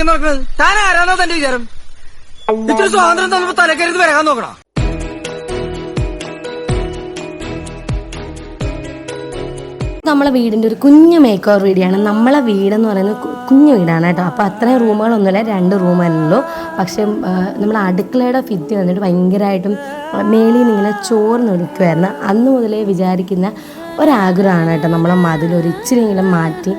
വീശി നടക്കുന്നത്? താൻ ആരാന്നോ തന്റെ വിചാരം? ഇത്ര സ്വാതന്ത്ര്യം തന്നപ്പോ തലക്കരുത് വരാൻ നോക്കണം? നമ്മളെ വീടിന്റെ ഒരു കുഞ്ഞു മേക്ക് ഓവർ വീടിയാണ്. നമ്മളെ വീടെന്ന് പറയുന്നത് കുഞ്ഞു വീടാണ് കേട്ടോ. അപ്പോൾ അത്രയും റൂമുകളൊന്നുമില്ല. രണ്ട് റൂമല്ലോ പക്ഷെ നമ്മുടെ അടുക്കളയുടെ ഫിറ്റ് വന്നിട്ട് ഭയങ്കരമായിട്ടും മേലിൽ നിന്ന് ഇങ്ങനെ ചോർന്നൊലിക്കുമായിരുന്നു അന്ന് മുതലേ വിചാരിക്കുന്ന ഒരാഗ്രഹമാണ് കേട്ടോ. നമ്മളെ മതിൽ ഒരു മാറ്റി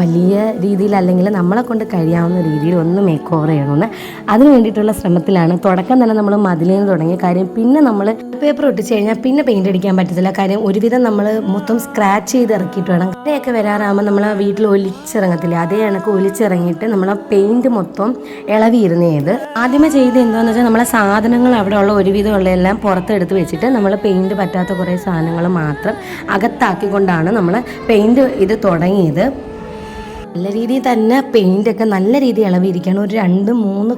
വലിയ രീതിയിൽ അല്ലെങ്കിൽ നമ്മളെ കൊണ്ട് കഴിയാവുന്ന രീതിയിൽ ഒന്ന് മേക്ക് ഓവർ ചെയ്യണമെന്ന്. അതിന് വേണ്ടിയിട്ടുള്ള ശ്രമത്തിലാണ്. തുടക്കം തന്നെ നമ്മൾ മതിലിൽ നിന്ന് തുടങ്ങിയ കാര്യം. പിന്നെ നമ്മൾ പേപ്പർ ഒട്ടിച്ച് കഴിഞ്ഞാൽ പിന്നെ പെയിന്റ് അടിക്കാൻ പറ്റത്തില്ല. കാര്യം ഒരുവിധം നമ്മൾ മൊത്തം സ്ക്രാച്ച് ചെയ്ത് ഇറക്കിയിട്ട് വേണം. അങ്ങനെയൊക്കെ വരാറാകുമ്പോൾ നമ്മൾ വീട്ടിൽ ഒലിച്ചിറങ്ങത്തില്ല. അതേ കണക്ക് ഒലിച്ചിറങ്ങിയിട്ട് നമ്മൾ പെയിന്റ് മൊത്തം ഇളവിയിരുന്നത് ആദ്യമേ ചെയ്ത് എന്താണെന്ന് വെച്ചാൽ നമ്മളെ സാധനങ്ങൾ അവിടെ ഉള്ള ഒരുവിധം ഉള്ളതെല്ലാം പുറത്തെടുത്ത് വെച്ചിട്ട് നമ്മൾ പെയിന്റ് പറ്റാത്ത കുറേ സാധനങ്ങൾ മാത്രം അകത്താക്കിക്കൊണ്ടാണ് നമ്മൾ പെയിന്റ് ഇത് തുടങ്ങിയത്. നല്ല രീതിയിൽ തന്നെ പെയിന്റൊക്കെ നല്ല രീതിയിൽ ഇളവിയിരിക്കണം ഒരു രണ്ട് മൂന്ന്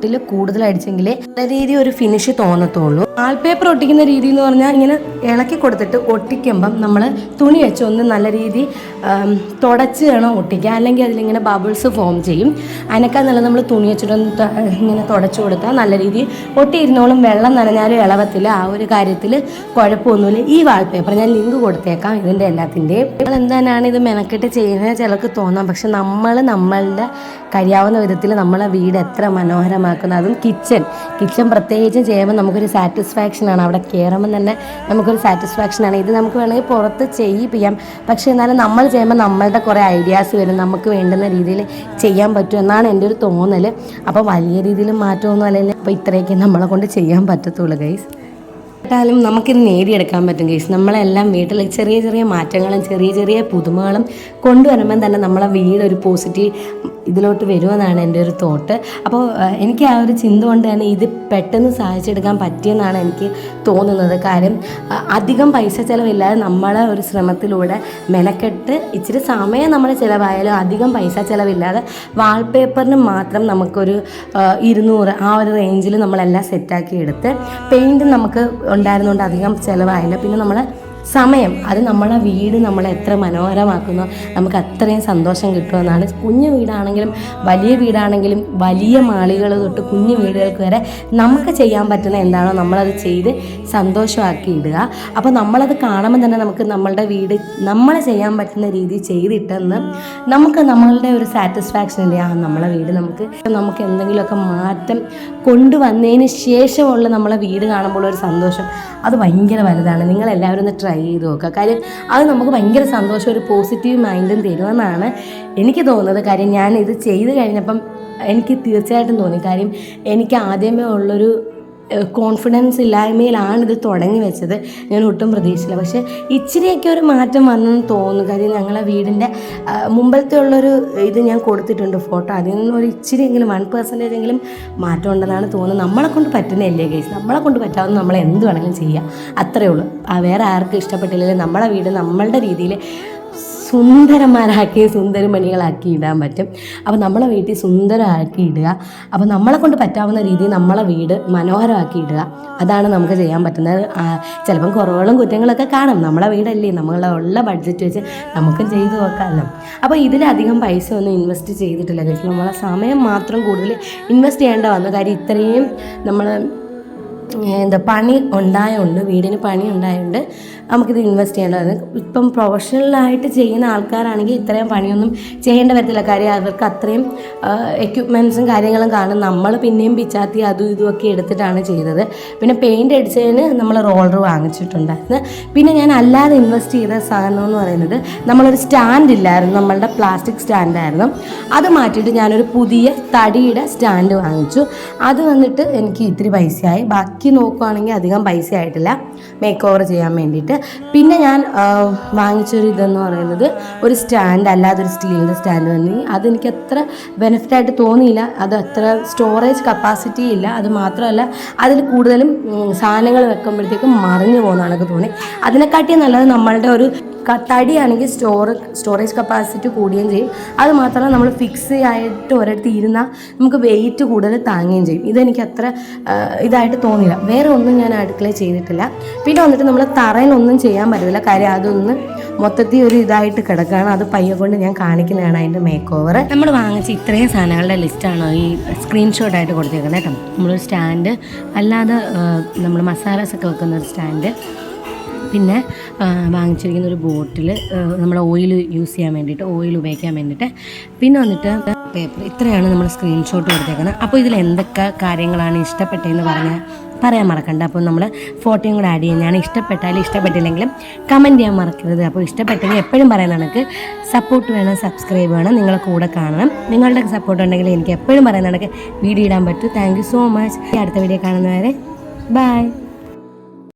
കൂട്ടിൽ കൂടുതൽ അടിച്ചെങ്കിലേ നല്ല രീതി ഒരു ഫിനിഷ് തോന്നത്തുള്ളൂ. വാൾപേപ്പർ ഒട്ടിക്കുന്ന രീതി എന്ന് പറഞ്ഞാൽ ഇങ്ങനെ ഇളക്കി കൊടുത്തിട്ട് ഒട്ടിക്കുമ്പം നമ്മൾ തുണി വെച്ച് ഒന്ന് നല്ല രീതി തുടച്ച് വേണം ഒട്ടിക്കുക അല്ലെങ്കിൽ അതിലിങ്ങനെ ബബിൾസ് ഫോം ചെയ്യും. അതിനേക്കാൾ നല്ല നമ്മൾ തുണി വെച്ചിട്ടൊന്ന് ഇങ്ങനെ തുടച്ചു കൊടുത്താൽ നല്ല രീതി ഒട്ടിയിരുന്നോളും വെള്ളം നനഞ്ഞാലും ഇളവത്തില്ല. ആ ഒരു കാര്യത്തിൽ കുഴപ്പമൊന്നുമില്ല. ഈ വാൾപേപ്പർ ഞാൻ ലിങ്ക് കൊടുത്തേക്കാം ഇതിന്റെ എല്ലാത്തിന്റെയും നിങ്ങൾ എന്താണ് ഇത് മെനക്കെട്ട് ചെയ്യുന്നത് ചിലർക്ക് തോന്നാം. പക്ഷെ നമ്മൾ നമ്മളുടെ കഴിയാവുന്ന വിധത്തിൽ നമ്മളെ വീട് എത്ര മനോഹരമാക്കുന്നു അതും കിച്ചൺ കിച്ചൺ പ്രത്യേകിച്ചും ചെയ്യുമ്പോൾ നമുക്കൊരു സാറ്റിസ്ഫാക്ഷനാണ് അവിടെ കയറുമ്പോൾ തന്നെ നമുക്കൊരു സാറ്റിസ്ഫാക്ഷനാണ് ഇത് നമുക്ക് വേണമെങ്കിൽ പുറത്ത് ചെയ്യിപ്പിക്കാം. പക്ഷേ എന്നാലും നമ്മൾ ചെയ്യുമ്പോൾ നമ്മളുടെ കുറേ ഐഡിയാസ് വരും. നമുക്ക് വേണ്ടുന്ന രീതിയിൽ ചെയ്യാൻ പറ്റും എന്നാണ് എന്റെ ഒരു തോന്നൽ. അപ്പോൾ വലിയ രീതിയിൽ മാറ്റമൊന്നും അല്ലെങ്കിൽ അപ്പോൾ ഇത്രയൊക്കെ നമ്മളെ കൊണ്ട് ചെയ്യാൻ പറ്റത്തുള്ളൂ ഗൈസ് ും നമുക്കിത് നേടിയെടുക്കാൻ പറ്റും കേസ് നമ്മളെല്ലാം വീട്ടിൽ ചെറിയ ചെറിയ മാറ്റങ്ങളും ചെറിയ ചെറിയ പുതുമകളും കൊണ്ടുവരുമ്പം തന്നെ നമ്മളെ വീട് ഒരു പോസിറ്റീവ് ഇതിലോട്ട് വരുമെന്നാണ് എന്റെ ഒരു തോട്ട്. അപ്പോൾ എനിക്ക് ആ ഒരു ചിന്ത കൊണ്ട് തന്നെ ഇത് പെട്ടെന്ന് സാധിച്ചെടുക്കാൻ പറ്റിയെന്നാണ് എനിക്ക് തോന്നുന്നത്. കാര്യം അധികം പൈസ ചിലവില്ലാതെ നമ്മളെ ഒരു ശ്രമത്തിലൂടെ മെനക്കെട്ട് ഇച്ചിരി സമയം നമ്മൾ ചിലവായാലും അധികം പൈസ ചിലവില്ലാതെ വാൾപേപ്പറിന് മാത്രം നമുക്കൊരു ഇരുന്നൂറ് ആ ഒരു റേഞ്ചിൽ നമ്മളെല്ലാം സെറ്റാക്കി എടുത്ത് പെയിന്റ് നമുക്ക് ഉണ്ടായിരുന്നുകൊണ്ട് അധികം ചിലവായില്ല. പിന്നെ നമ്മൾ സമയം അത് നമ്മളെ വീട് നമ്മളെ എത്ര മനോഹരമാക്കുന്നു നമുക്ക് അത്രയും സന്തോഷം കിട്ടുമെന്നാണ്. കുഞ്ഞു വീടാണെങ്കിലും വലിയ വീടാണെങ്കിലും വലിയ മാളികൾ തൊട്ട് കുഞ്ഞു വീടുകൾക്ക് വരെ നമുക്ക് ചെയ്യാൻ പറ്റുന്ന എന്താണോ നമ്മളത് ചെയ്ത് സന്തോഷമാക്കി ഇടുക. അപ്പോൾ നമ്മളത് കാണുമ്പോൾ തന്നെ നമുക്ക് നമ്മളുടെ വീട് നമ്മൾ ചെയ്യാൻ പറ്റുന്ന രീതി ചെയ്തിട്ടെന്ന് നമുക്ക് നമ്മളുടെ ഒരു സാറ്റിസ്ഫാക്ഷൻ ഇല്ലേ? ആ നമ്മളെ വീട് നമുക്ക് നമുക്ക് എന്തെങ്കിലുമൊക്കെ മാറ്റം കൊണ്ടുവന്നതിന് ശേഷമുള്ള നമ്മളെ വീട് കാണുമ്പോൾ ഒരു സന്തോഷം. അത് ഭയങ്കര വലുതാണ്. നിങ്ങളെല്ലാവരും ഒന്ന് ട്രൈ ചെയ്ത് നോക്കുക കാര്യം അത് നമുക്ക് ഭയങ്കര സന്തോഷം ഒരു പോസിറ്റീവ് മൈൻഡും തരുമെന്നാണ് എനിക്ക് തോന്നുന്നത്. കാര്യം ഞാൻ ഇത് ചെയ്ത് കഴിഞ്ഞപ്പം എനിക്ക് തീർച്ചയായിട്ടും തോന്നി. കാര്യം എനിക്ക് ആദ്യമേ ഉള്ളൊരു കോൺഫിഡൻസ് ഇല്ലായ്മയിലാണ് ഇത് തുടങ്ങി വെച്ചത്. ഞാൻ ഒട്ടും പ്രതീക്ഷിച്ചില്ല. പക്ഷേ ഇച്ചിരിയൊക്കെ ഒരു മാറ്റം വന്നെന്ന് തോന്നുന്നു. കാര്യം ഞങ്ങളെ വീടിന്റെ മുമ്പത്തെ ഉള്ളൊരു ഇത് ഞാൻ കൊടുത്തിട്ടുണ്ട് ഫോട്ടോ. അതിൽ നിന്ന് ഒരു ഇച്ചിരിയെങ്കിലും വൺ പെർസെന്റേജ് എങ്കിലും മാറ്റം ഉണ്ടെന്നാണ് തോന്നുന്നത്. നമ്മളെ കൊണ്ട് പറ്റുന്നതല്ലേ കേസ് നമ്മളെ കൊണ്ട് പറ്റാവുന്ന നമ്മൾ എന്ത് വേണമെങ്കിലും ചെയ്യുക അത്രയേ ഉള്ളൂ. വേറെ ആർക്കും ഇഷ്ടപ്പെട്ടില്ലെങ്കിൽ നമ്മളെ വീട് നമ്മളുടെ രീതിയിൽ സുന്ദരന്മാരാക്കി സുന്ദരമണികളാക്കി ഇടാൻ പറ്റും. അപ്പോൾ നമ്മളെ വീട്ടിൽ സുന്ദരമാക്കി ഇടുക. അപ്പോൾ നമ്മളെ കൊണ്ട് പറ്റാവുന്ന രീതിയിൽ നമ്മളെ വീട് മനോഹരമാക്കി ഇടുക. അതാണ് നമുക്ക് ചെയ്യാൻ പറ്റുന്നത്. ചിലപ്പം കുറവുകളും കുറ്റങ്ങളൊക്കെ കാണും. നമ്മളെ വീടല്ലേ? നമ്മളെ ഉള്ള ബഡ്ജറ്റ് വെച്ച് നമുക്കും ചെയ്തു നോക്കാമല്ലോ. അപ്പോൾ ഇതിലധികം പൈസ ഒന്നും ഇൻവെസ്റ്റ് ചെയ്തിട്ടില്ല. guys. നമ്മളെ സമയം മാത്രം കൂടുതൽ ഇൻവെസ്റ്റ് ചെയ്യേണ്ട വന്നു കാര്യം ഇത്രയും നമ്മൾ എന്താ പണി ഉണ്ടായതുകൊണ്ട് വീടിന് പണി ഉണ്ടായതുകൊണ്ട് നമുക്കിത് ഇൻവെസ്റ്റ് ചെയ്യേണ്ടത് ഇപ്പം പ്രൊഫഷണലായിട്ട് ചെയ്യുന്ന ആൾക്കാരാണെങ്കിൽ ഇത്രയും പണിയൊന്നും ചെയ്യേണ്ട വരത്തില്ല കാര്യം അവർക്ക് അത്രയും എക്യുപ്മെന്റ്സും കാര്യങ്ങളും കാണും. നമ്മൾ പിന്നെയും പിച്ചാത്തി അതും ഇതുമൊക്കെ എടുത്തിട്ടാണ് ചെയ്തത്. പിന്നെ പെയിന്റ് അടിച്ചതിന് നമ്മൾ റോളർ വാങ്ങിച്ചിട്ടുണ്ടായിരുന്നു. പിന്നെ ഞാൻ അല്ലാതെ ഇൻവെസ്റ്റ് ചെയ്ത സാധനം എന്ന് പറയുന്നത് നമ്മളൊരു സ്റ്റാൻഡ് ഇല്ലായിരുന്നു. നമ്മളുടെ പ്ലാസ്റ്റിക് സ്റ്റാൻഡായിരുന്നു അത് മാറ്റിയിട്ട് ഞാനൊരു പുതിയ തടിയുടെ സ്റ്റാൻഡ് വാങ്ങിച്ചു. അത് വന്നിട്ട് എനിക്ക് ഇത്തിരി പൈസയായി. ബാക്കി നോക്കുവാണെങ്കിൽ അധികം പൈസ ആയിട്ടില്ല. മേക്ക് ഓവർ ചെയ്യാൻ വേണ്ടിയിട്ട്. പിന്നെ ഞാൻ വാങ്ങിച്ചൊരു ഇതെന്ന് പറയുന്നത് ഒരു സ്റ്റാൻഡ് അല്ലാതെ ഒരു സ്റ്റീലിന്റെ സ്റ്റാൻഡ് തന്നെ. അതെനിക്ക് അത്ര ബെനിഫിറ്റ് ആയിട്ട് തോന്നിയില്ല. അത് അത്ര സ്റ്റോറേജ് കപ്പാസിറ്റി ഇല്ല. അത് മാത്രമല്ല അതിൽ കൂടുതലും സാധനങ്ങൾ വെക്കുമ്പോഴത്തേക്കും മറിഞ്ഞു പോകുന്നതാണ് എനിക്ക് തോന്നി. അതിനെക്കാട്ടി നല്ലത് നമ്മളുടെ ഒരു തടിയാണെങ്കിൽ സ്റ്റോർ സ്റ്റോറേജ് കപ്പാസിറ്റി കൂടുകയും ചെയ്യും. അത് മാത്രമല്ല നമ്മൾ ഫിക്സ് ആയിട്ട് ഒരിടത്ത് ഇരുന്നാൽ നമുക്ക് വെയിറ്റ് കൂടുതൽ താങ്ങുകയും ചെയ്യും. ഇതെനിക്ക് അത്ര ഇതായിട്ട് തോന്നില്ല വേറെ ഒന്നും ഞാൻ അടുക്കളയിൽ ചെയ്തിട്ടില്ല. പിന്നെ വന്നിട്ട് നമ്മൾ തറയിലൊന്നും ചെയ്യാൻ പറ്റില്ല കാര്യം അതൊന്ന് മൊത്തത്തിൽ ഒരു ഇതായിട്ട് കിടക്കുകയാണ്. അത് പയ്യെ കൊണ്ട് ഞാൻ കാണിക്കുന്നതാണ് അതിന്റെ മേക്ക് ഓവർ നമ്മൾ വാങ്ങിച്ച ഇത്രയും സാധനങ്ങളുടെ ലിസ്റ്റാണ് ഈ സ്ക്രീൻഷോട്ട് ആയിട്ട് കൊടുത്തേക്കുന്നത് കേട്ടോ? നമ്മളൊരു സ്റ്റാൻഡ് അല്ലാതെ നമ്മൾ മസാലസൊക്കെ വെക്കുന്ന ഒരു സ്റ്റാൻഡ് പിന്നെ വാങ്ങിച്ചിരിക്കുന്ന ഒരു ബോട്ടിൽ നമ്മൾ ഓയിൽ യൂസ് ചെയ്യാൻ വേണ്ടിയിട്ട് ഓയിൽ ഉപയോഗിക്കാൻ വേണ്ടിയിട്ട്. പിന്നെ വന്നിട്ട് പേപ്പർ. ഇത്രയാണ് നമ്മൾ സ്ക്രീൻഷോട്ട് കൊടുത്തേക്കുന്നത് അപ്പോൾ ഇതിൽ എന്തൊക്കെ കാര്യങ്ങളാണ് ഇഷ്ടപ്പെട്ടതെന്ന് പറഞ്ഞാൽ പറയാൻ മറക്കണ്ട. അപ്പോൾ നമ്മൾ ഫോട്ടോയും കൂടെ ആഡ് ചെയ്യുന്നതാണ്. ഇഷ്ടപ്പെട്ടാലും ഇഷ്ടപ്പെട്ടില്ലെങ്കിലും കമന്റ് ചെയ്യാൻ മറക്കരുത്. അപ്പോൾ ഇഷ്ടപ്പെട്ടെങ്കിൽ എപ്പോഴും പറയുന്ന കണക്ക് സപ്പോർട്ട് വേണം സബ്സ്ക്രൈബ് വേണം നിങ്ങളെ കൂടെ കാണണം. നിങ്ങളുടെ സപ്പോർട്ട് ഉണ്ടെങ്കിൽ എനിക്ക് എപ്പോഴും പറയുന്ന കണക്ക് വീഡിയോ ഇടാൻ പറ്റും. താങ്ക് സോ മച്ച് അടുത്ത വീഡിയോ കാണുന്നവരെ ബൈ